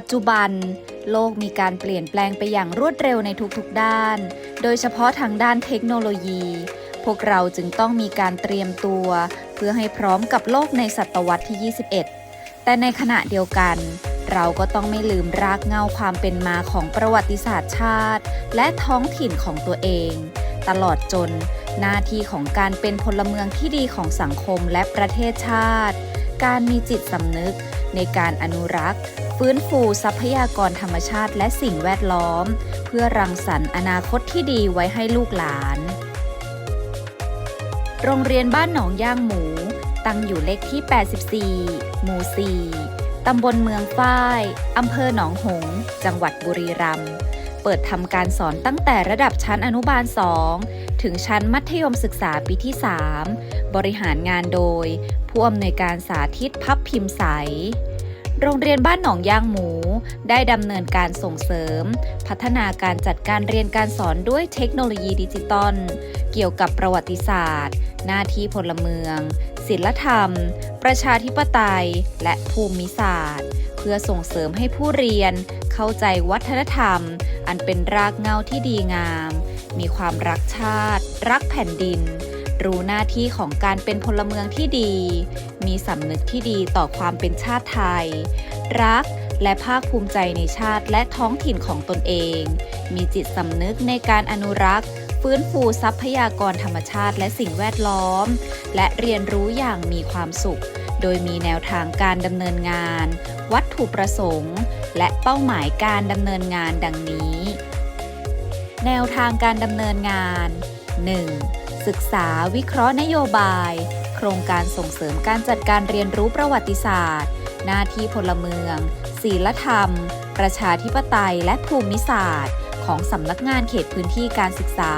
ปัจจุบัน โลกมีการเปลี่ยนแปลงไปอย่างรวดเร็วในทุกๆด้าน โดยเฉพาะทางด้านเทคโนโลยี พวกเราจึงต้องมีการเตรียมตัว เพื่อให้พร้อมกับโลกในศตวรรษที่ 21 แต่ในขณะเดียวกัน เราก็ต้องไม่ลืมรากเหง้าความเป็นมาของประวัติศาสตร์ชาติ และท้องถิ่นของตัวเอง ตลอดจน หน้าที่ของการเป็นพลเมืองที่ดีของสังคมและประเทศชาติ การมีจิตสำนึก ในการอนุรักษ์ ฟื้นฟูทรัพยากรธรรมชาติและสิ่งแวดล้อม เพื่อรังสรรค์อนาคตที่ดีไว้ให้ลูกหลาน โรงเรียนบ้านหนองย่างหมู ตั้งอยู่เลขที่ 84 หมู่ 4 ตำบลเมืองฝ้ายอำเภอหนองหงส์จังหวัดบุรีรัมย์เปิดทำการสอนตั้งแต่ระดับชั้นอนุบาล 2 ถึงชั้นมัธยมศึกษาปีที่ 3 บริหารงานโดย ผู้อำนวยการสาธิตพับพิมพ์ใส โรงเรียนบ้านหนองย่างหมู ได้ดำเนินการส่งเสริม พัฒนาการจัดการเรียนการสอนด้วยเทคโนโลยีดิจิตอลเกี่ยวกับประวัติศาสตร์ หน้าที่พลเมือง ศิลธรรม ประชาธิปไตย และภูมิศาสตร์ เพื่อส่งเสริมให้ผู้เรียน เข้าใจวัฒนธรรม อันเป็นรากเหง้าที่ดีงาม มีความรักชาติ รักแผ่นดิน รู้หน้าที่ของการเป็นพลเมืองที่ดี มีสำนึกที่ดีต่อความเป็นชาติไทย รักและภาคภูมิใจในชาติและท้องถิ่นของตนเอง มีจิตสำนึกในการอนุรักษ์ฟื้นฟูทรัพยากรธรรมชาติและสิ่งแวดล้อม และเรียนรู้อย่างมีความสุข โดยมีแนวทางการดำเนินงาน วัตถุประสงค์ และเป้าหมายการดำเนินงานดังนี้ แนวทางการดำเนินงาน 1. ศึกษาวิเคราะห์นโยบาย โครงการส่งเสริมการจัดการเรียนรู้ประวัติศาสตร์ หน้าที่พลเมือง ศีลธรรม ประชาธิปไตย และภูมิศาสตร์ ของสำนักงานเขตพื้นที่การศึกษา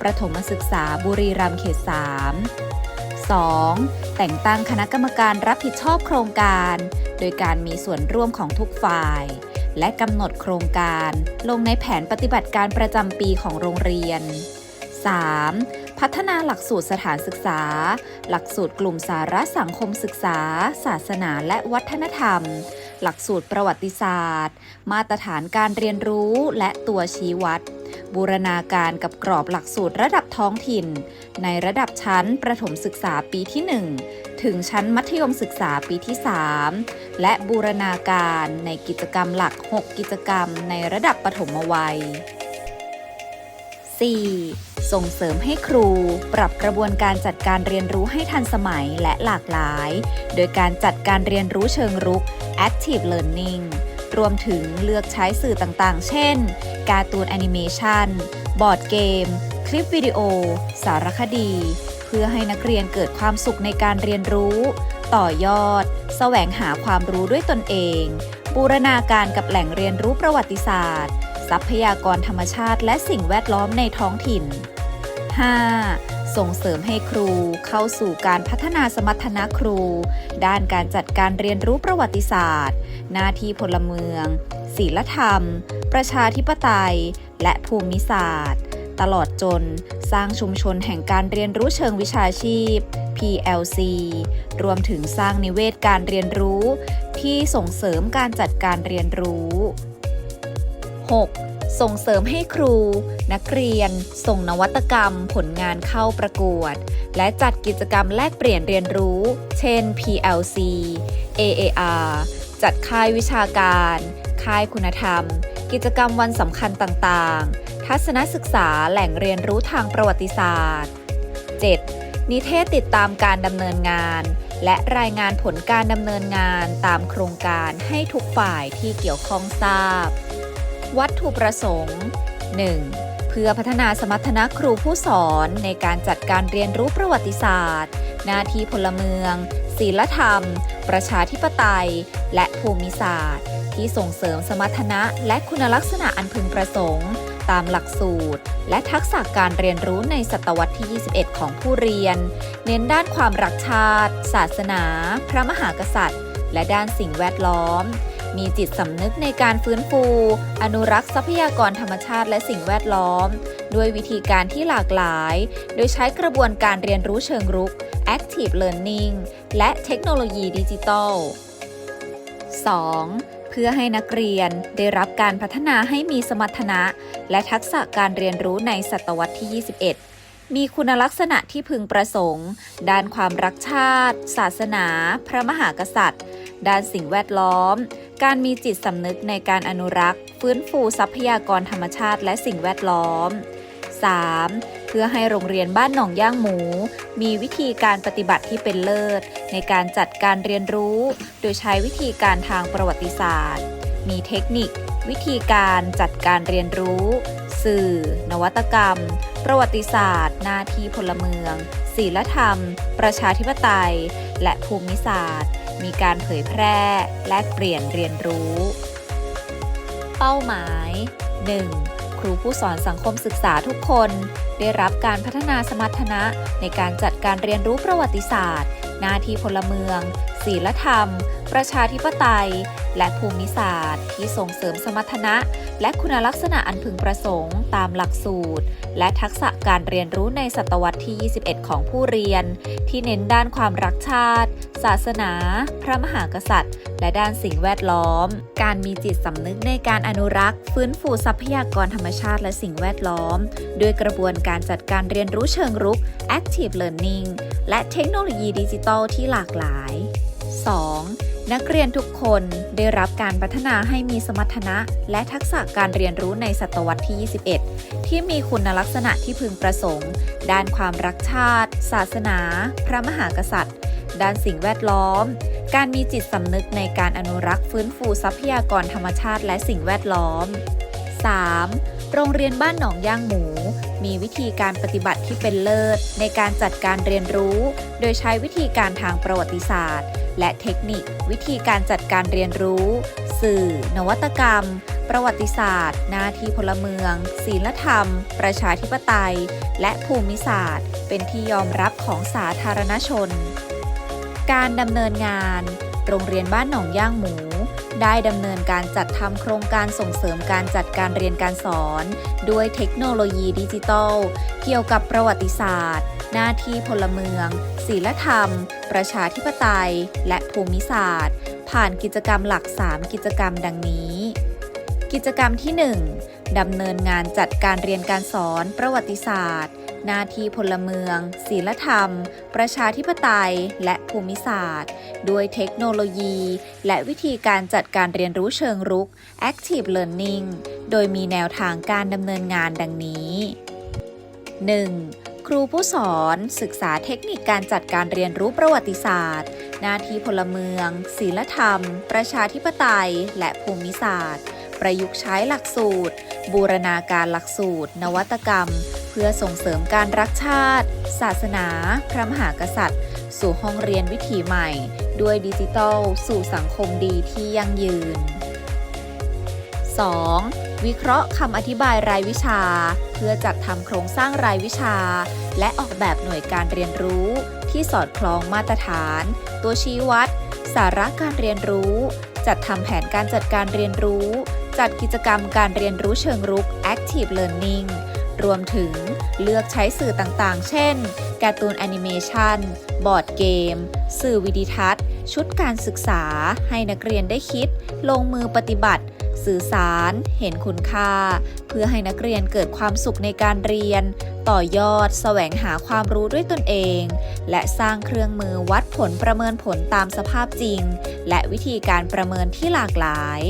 ประถมศึกษาบุรีรัมย์เขต 3 2. แต่งตั้งคณะกรรมการรับผิดชอบโครงการ โดยการมีส่วนร่วมของทุกฝ่าย และกำหนดโครงการ ลงในแผนปฏิบัติการประจำปีของโรงเรียน 3. พัฒนาหลักสูตรสถานศึกษา หลักสูตรกลุ่มสาระสังคมศึกษา ศาสนาและวัฒนธรรม หลักสูตรประวัติศาสตร์ มาตรฐานการเรียนรู้และตัวชี้วัด บูรณาการกับกรอบหลักสูตรระดับท้องถิ่น ในระดับชั้นประถมศึกษาปีที่ 1 ถึงชั้นมัธยมศึกษาปีที่ 3 และบูรณาการในกิจกรรมหลัก 6 กิจกรรมในระดับปฐมวัย 4. ส่งเสริมให้ครู ปรับกระบวนการจัดการเรียนรู้ให้ทันสมัยและหลากหลาย โดยการจัดการเรียนรู้เชิงรุก active learning รวมถึงเลือกใช้สื่อต่างๆ เช่น การ์ตูนแอนิเมชันบอร์ดเกม คลิปวิดีโอ สารคดี เพื่อให้นักเรียนเกิดความสุขในการเรียนรู้ ต่อยอด แสวงหาความรู้ด้วยตนเอง บูรณาการกับแหล่งเรียนรู้ประวัติศาสตร์ ทรัพยากรธรรมชาติและสิ่งแวดล้อมในท้องถิ่น 5. ส่งเสริมให้ครูเข้าสู่การพัฒนาสมรรถนะครู ด้านการจัดการเรียนรู้ประวัติศาสตร์ หน้าที่พลเมือง ศีลธรรม ประชาธิปไตย และภูมิศาสตร์ ตลอดจนสร้างชุมชนแห่งการเรียนรู้เชิงวิชาชีพ PLC รวมถึงสร้างนิเวศการเรียนรู้ ที่ส่งเสริมการจัดการเรียนรู้ 6. ส่งเสริมให้ครู นักเรียน ส่งนวัตกรรม ผลงานเข้าประกวด และจัดกิจกรรมแลกเปลี่ยนเรียนรู้ เช่น PLC AAR จัดค่ายวิชาการ ค่ายคุณธรรม กิจกรรมวันสำคัญต่างๆ ทัศนศึกษาแหล่งเรียนรู้ทางประวัติศาสตร์ 7. นิเทศติดตามการดำเนินงาน และรายงานผลการดำเนินงานตามโครงการให้ทุกฝ่ายที่เกี่ยวข้องทราบ วัตถุประสงค์ 1. เพื่อพัฒนาสมรรถนะครูผู้สอนในการจัดการเรียนรู้ประวัติศาสตร์ หน้าที่พลเมือง ศีลธรรม ประชาธิปไตย และภูมิศาสตร์ ที่ส่งเสริมสมรรถนะและคุณลักษณะอันพึงประสงค์ ตามหลักสูตร และทักษะการเรียนรู้ในศตวรรษที่ 21 ของผู้เรียน เน้นด้านความรักชาติ ศาสนา พระมหากษัตริย์ และด้านสิ่งแวดล้อม มีจิตสำนึกในการฟื้นฟู อนุรักษ์ทรัพยากรธรรมชาติและสิ่งแวดล้อม ด้วยวิธีการที่หลากหลาย โดยใช้กระบวนการเรียนรู้เชิงรุก active learning และเทคโนโลยีดิจิทัล 2. เพื่อให้นักเรียนได้รับการพัฒนาให้มีสมรรถนะ และทักษะการเรียนรู้ในศตวรรษที่ 21 มีคุณลักษณะที่พึงประสงค์ ด้านความรักชาติ ศาสนา พระมหากษัตริย์ ด้านสิ่งแวดล้อม การมีจิตสำนึกในการอนุรักษ์ ฟื้นฟูทรัพยากรธรรมชาติและสิ่งแวดล้อม 3. เพื่อให้โรงเรียนบ้านหนองย่างหมู มีวิธีการปฏิบัติที่เป็นเลิศ ในการจัดการเรียนรู้ โดยใช้วิธีการทางประวัติศาสตร์ มีเทคนิค วิธีการจัดการเรียนรู้ สื่อ นวัตกรรม ประวัติศาสตร์ หน้าที่พลเมืองศีลธรรม ประชาธิปไตย และภูมิศาสตร์ มีการเผยแพร่แลกเปลี่ยนเรียนรู้ เป้าหมาย 1. ครูผู้สอนสังคมศึกษาทุกคน ได้รับการพัฒนาสมรรถนะในการจัดการเรียนรู้ประวัติศาสตร์ หน้าที่พลเมือง ศีลธรรม ประชาธิปไตย และภูมิศาสตร์ ที่ส่งเสริมสมรรถนะ และคุณลักษณะอันพึงประสงค์ ตามหลักสูตร และทักษะการเรียนรู้ในศตวรรษที่ 21 ของผู้เรียน ที่เน้นด้านความรักชาติ ศาสนา พระมหากษัตริย์ และด้านสิ่งแวดล้อม การมีจิตสำนึกในการอนุรักษ์ ฟื้นฟูทรัพยากรธรรมชาติและสิ่งแวดล้อม ด้วยกระบวนการจัดการเรียนรู้เชิงรุก active learning และเทคโนโลยีดิจิทัลที่หลากหลาย 2. นักเรียนทุกคนได้รับการพัฒนาให้มีสมรรถนะ และทักษะการเรียนรู้ในศตวรรษที่ 21 ที่มีคุณลักษณะที่พึงประสงค์ ด้านความรักชาติ ศาสนา พระมหากษัตริย์ ด้านสิ่งแวดล้อม การมีจิตสำนึกในการอนุรักษ์ฟื้นฟูทรัพยากรธรรมชาติและสิ่งแวดล้อม 3. โรงเรียนบ้านหนองย่างหมู มีวิธีการปฏิบัติที่เป็นเลิศ ในการจัดการเรียนรู้ โดยใช้วิธีการทางประวัติศาสตร์ และเทคนิค วิธีการจัดการเรียนรู้ สื่อ นวัตกรรม ประวัติศาสตร์ หน้าที่พลเมือง ศีลธรรม ประชาธิปไตย และภูมิศาสตร์ เป็นที่ยอมรับของสาธารณชน การดำเนินงาน โรงเรียนบ้านหนองย่างหมู ได้ดำเนินการจัดทำโครงการส่งเสริมการจัดการเรียนการสอน ด้วยเทคโนโลยีดิจิทัล เกี่ยวกับประวัติศาสตร์ หน้าที่พลเมืองศีลธรรม ประชาธิปไตย และภูมิศาสตร์ ผ่านกิจกรรมหลัก 3 กิจกรรมดังนี้ กิจกรรมที่ 1ดำเนินงานจัดการเรียนการสอนประวัติศาสตร์ หน้าที่พลเมือง ศีลธรรม ประชาธิปไตย และภูมิศาสตร์ ด้วยเทคโนโลยี และวิธีการจัดการเรียนรู้เชิงรุก active learning โดยมีแนวทางการดำเนินงานดังนี้ 1. ครูผู้สอนศึกษาเทคนิคการจัดการเรียนรู้ประวัติศาสตร์ หน้าที่พลเมือง ศีลธรรม ประชาธิปไตย และภูมิศาสตร์ ประยุกต์ใช้หลักสูตร บูรณาการหลักสูตร นวัตกรรม พื่อส่งเสริมการรักชาติ ศาสนา พระมหากษัตริย์ สู่ห้องเรียนวิถีใหม่ ด้วยดิจิทัล สู่สังคมดีที่ยั่งยืน 2. วิเคราะห์คำอธิบายรายวิชา เพื่อจัดทำโครงสร้างรายวิชา และออกแบบหน่วยการเรียนรู้ ที่สอดคล้องมาตรฐาน ตัวชี้วัด สาระการเรียนรู้ จัดทำแผนการจัดการเรียนรู้ จัดกิจกรรมการเรียนรู้เชิงรุก Active Learning รวมถึงเลือกใช้สื่อต่างๆ เช่น การ์ตูนแอนิเมชันบอร์ดเกม สื่อวิดิทัศน์ ชุดการศึกษา ให้นักเรียนได้คิด ลงมือปฏิบัติ สื่อสาร เห็นคุณค่า เพื่อให้นักเรียนเกิดความสุขในการเรียน ต่อยอด แสวงหาความรู้ด้วยตนเอง และสร้างเครื่องมือวัดผลประเมินผลตามสภาพจริง และวิธีการประเมินที่หลากหลาย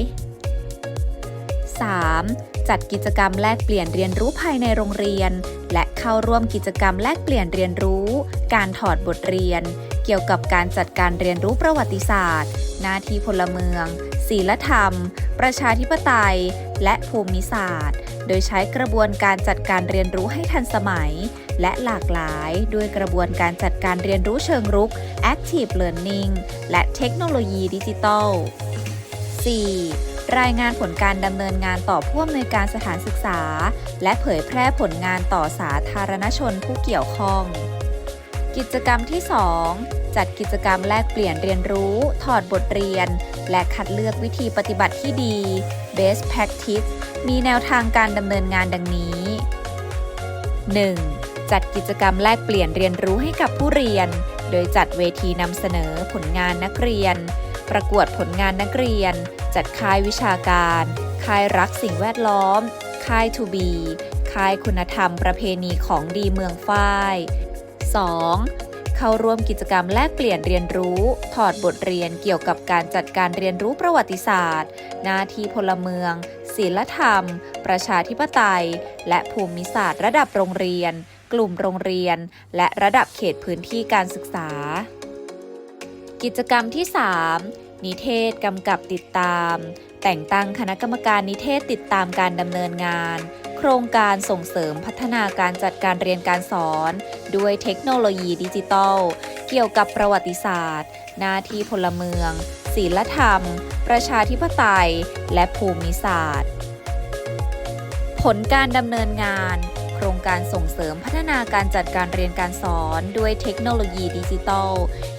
3. จัดกิจกรรมแลกเปลี่ยนเรียนรู้ภายในโรงเรียน และเข้าร่วมกิจกรรมแลกเปลี่ยนเรียนรู้ การถอดบทเรียน เกี่ยวกับการจัดการเรียนรู้ประวัติศาสตร์ หน้าที่พลเมืองศีลธรรม ประชาธิปไตย และภูมิศาสตร์ โดยใช้กระบวนการจัดการเรียนรู้ให้ทันสมัย และหลากหลาย ด้วยกระบวนการจัดการเรียนรู้เชิงรุก Active Learning และเทคโนโลยีดิจิทัล 4. รายงานผลการดำเนินงานต่อผู้อำนวยการสถานศึกษา และเผยแพร่ผลงานต่อสาธารณชนผู้เกี่ยวข้อง กิจกรรมที่ 2 จัดกิจกรรมแลกเปลี่ยนเรียนรู้ ถอดบทเรียน และคัดเลือกวิธีปฏิบัติที่ดี Best Practice มีแนวทางการดำเนินงานดังนี้ 1. จัดกิจกรรมแลกเปลี่ยนเรียนรู้ให้กับผู้เรียน โดยจัดเวทีนำเสนอผลงานนักเรียน ประกวดผลงานนักเรียน จัดค่ายวิชาการ ค่ายรักสิ่งแวดล้อม ค่ายทูบีค่ายคุณธรรมประเพณีของดีเมืองฝ้าย 2. เข้าร่วมกิจกรรมแลกเปลี่ยนเรียนรู้ ถอดบทเรียนเกี่ยวกับการจัดการเรียนรู้ประวัติศาสตร์หน้าที่พลเมือง ศีลธรรม ประชาธิปไตย และภูมิศาสตร์ระดับโรงเรียน กลุ่มโรงเรียน และระดับเขตพื้นที่การศึกษา กิจกรรมที่ 3 นิเทศกำกับติดตาม แต่งตั้งคณะกรรมการนิเทศติดตามการดำเนินงาน โครงการส่งเสริมพัฒนาการจัดการเรียนการสอน ด้วยเทคโนโลยีดิจิทัล เกี่ยวกับประวัติศาสตร์ หน้าที่พลเมือง ศีลธรรม ประชาธิปไตย และภูมิศาสตร์ ผลการดำเนินงาน โครงการส่งเสริมพัฒนาการจัดการเรียนการสอนด้วยเทคโนโลยีดิจิทัล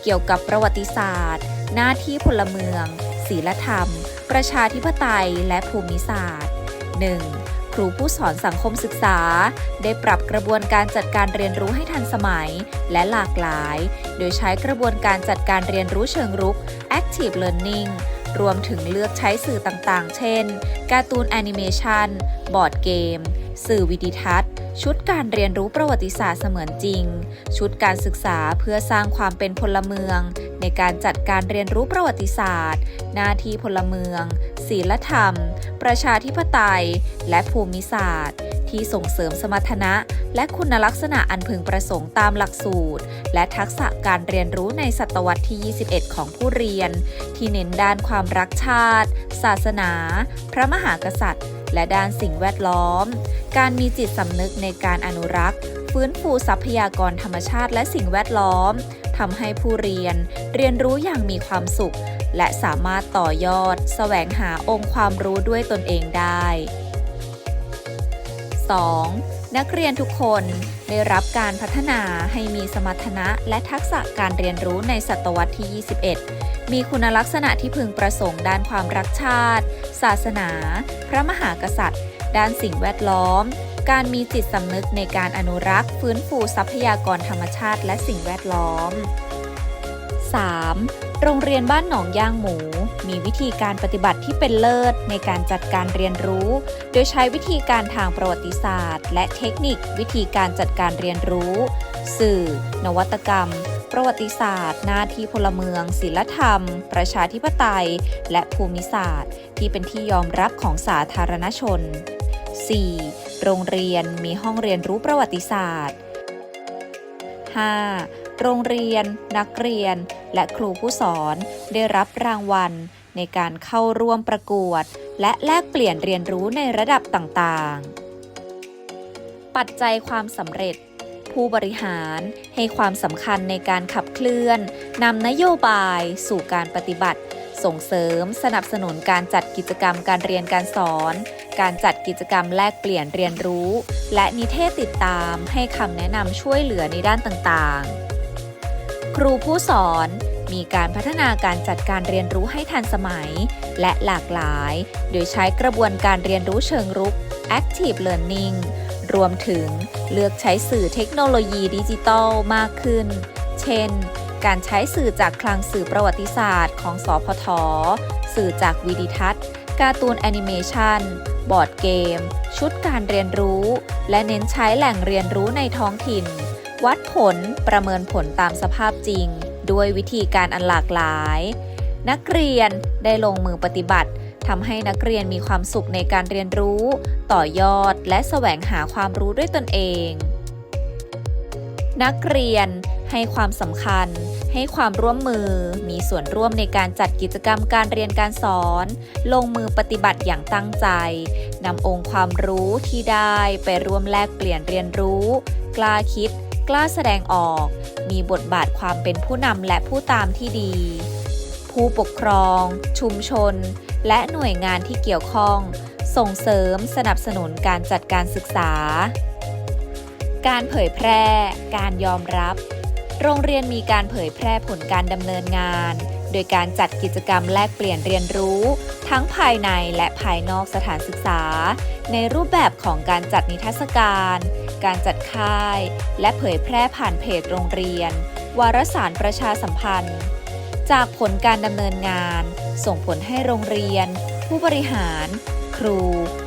เกี่ยวกับประวัติศาสตร์ หน้าที่พลเมือง ศีลธรรม ประชาธิปไตย และภูมิศาสตร์ 1. ครูผู้สอนสังคมศึกษา ได้ปรับกระบวนการจัดการเรียนรู้ให้ทันสมัย และหลากหลาย โดยใช้กระบวนการจัดการเรียนรู้เชิงรุก Active Learning รวมถึงเลือกใช้สื่อต่างๆ เช่น การ์ตูนแอนิเมชัน บอร์ดเกม สื่อวิดิทัศน์ ชุดการเรียนรู้ประวัติศาสตร์เสมือนจริง ชุดการศึกษาเพื่อสร้างความเป็นพลเมือง ในการจัดการเรียนรู้ประวัติศาสตร์ หน้าที่พลเมือง ศีลธรรม ประชาธิปไตย และภูมิศาสตร์ ที่ส่งเสริมสมรรถนะ และคุณลักษณะอันพึงประสงค์ตามหลักสูตร และทักษะการเรียนรู้ในศตวรรษที่ 21 ของผู้เรียน ที่เน้นด้านความรักชาติ ศาสนา พระมหากษัตริย์ และด้านสิ่งแวดล้อม การมีจิตสำนึกในการอนุรักษ์ ฟื้นฟูทรัพยากรธรรมชาติและสิ่งแวดล้อมทำให้ผู้เรียน เรียนรู้อย่างมีความสุข และสามารถต่อยอด แสวงหาองค์ความรู้ด้วยตนเองได้ 2. นักเรียนทุกคนได้รับการพัฒนาให้มีสมรรถนะและทักษะการเรียนรู้ในศตวรรษที่ 21 มีคุณลักษณะที่พึงประสงค์ด้านความรักชาติ ศาสนา พระมหากษัตริย์ ด้านสิ่งแวดล้อม การมีจิตสำนึกในการอนุรักษ์ ฟื้นฟูทรัพยากรธรรมชาติและสิ่งแวดล้อม 3. โรงเรียนบ้านหนองย่างหมู มีวิธีการปฏิบัติที่เป็นเลิศในการจัดการเรียนรู้ โดยใช้วิธีการทางประวัติศาสตร์ และเทคนิควิธีการจัดการเรียนรู้ สื่อ นวัตกรรม ประวัติศาสตร์ หน้าที่พลเมือง ศิลธรรม ประชาธิปไตย และภูมิศาสตร์ ที่เป็นที่ยอมรับของสาธารณชน 4. โรงเรียนมีห้องเรียนรู้ประวัติศาสตร์ 5. โรงเรียน นักเรียน และครูผู้สอนได้รับรางวัล ในการเข้าร่วมประกวด และแลกเปลี่ยนเรียนรู้ในระดับต่างๆ ปัจจัยความสำเร็จ ผู้บริหารให้ความสำคัญในการขับเคลื่อนนำนโยบายสู่การปฏิบัติ ส่งเสริมสนับสนุนการจัดกิจกรรมการเรียนการสอน การจัดกิจกรรมแลกเปลี่ยนเรียนรู้ และนิเทศติดตามให้คำแนะนำช่วยเหลือในด้านต่างๆ ครูผู้สอน มีการพัฒนาการจัดการเรียนรู้ให้ทันสมัย และหลากหลาย โดยใช้กระบวนการเรียนรู้เชิงรุก Active Learning รวมถึงเลือกใช้สื่อเทคโนโลยีดิจิทัลมากขึ้น เช่น การใช้สื่อจากคลังสื่อประวัติศาสตร์ของสพท สื่อจากวิดิทัศน์ การ์ตูนแอนิเมชันบอร์ดเกม ชุดการเรียนรู้ และเน้นใช้แหล่งเรียนรู้ในท้องถิ่น วัดผลประเมินผลตามสภาพจริง ด้วยวิธีการอันหลากหลาย นักเรียนได้ลงมือปฏิบัติทำให้นักเรียนมีความสุขในการเรียนรู้ ต่อยอดและแสวงหาความรู้ด้วยตนเอง นักเรียนให้ความสำคัญ ให้ความร่วมมือ มีส่วนร่วมในการจัดกิจกรรมการเรียนการสอน ลงมือปฏิบัติอย่างตั้งใจนำองค์ความรู้ที่ได้ไปร่วมแลกเปลี่ยนเรียนรู้ กล้าคิด กล้าแสดงออก มีบทบาทความเป็นผู้นำและผู้ตามที่ดี ผู้ปกครอง ชุมชน และหน่วยงานที่เกี่ยวข้อง ส่งเสริมสนับสนุนการจัดการศึกษา การเผยแพร่ การยอมรับ โรงเรียนมีการเผยแพร่ผลการดำเนินงาน โดยการจัดกิจกรรมแลกเปลี่ยนเรียนรู้ ทั้งภายในและภายนอกสถานศึกษา ในรูปแบบของการจัดนิทรรศการ การจัดค่าย และเผยแพร่ผ่านเพจโรงเรียน วารสารประชาสัมพันธ์ จากผลการดำเนินงาน ส่งผลให้โรงเรียน ผู้บริหาร ครู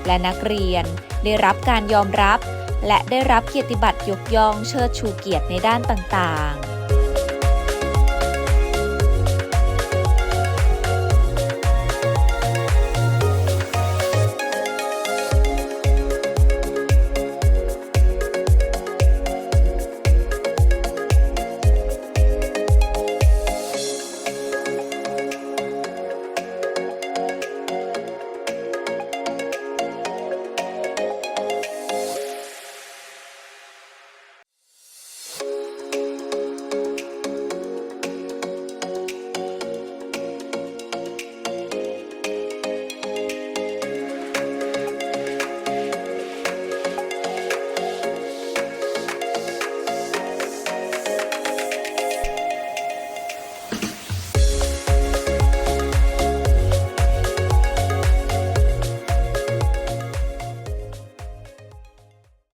และนักเรียน ได้รับการยอมรับ และได้รับเกียรติบัตรยกย่องเชิดชูเกียรติในด้านต่างๆ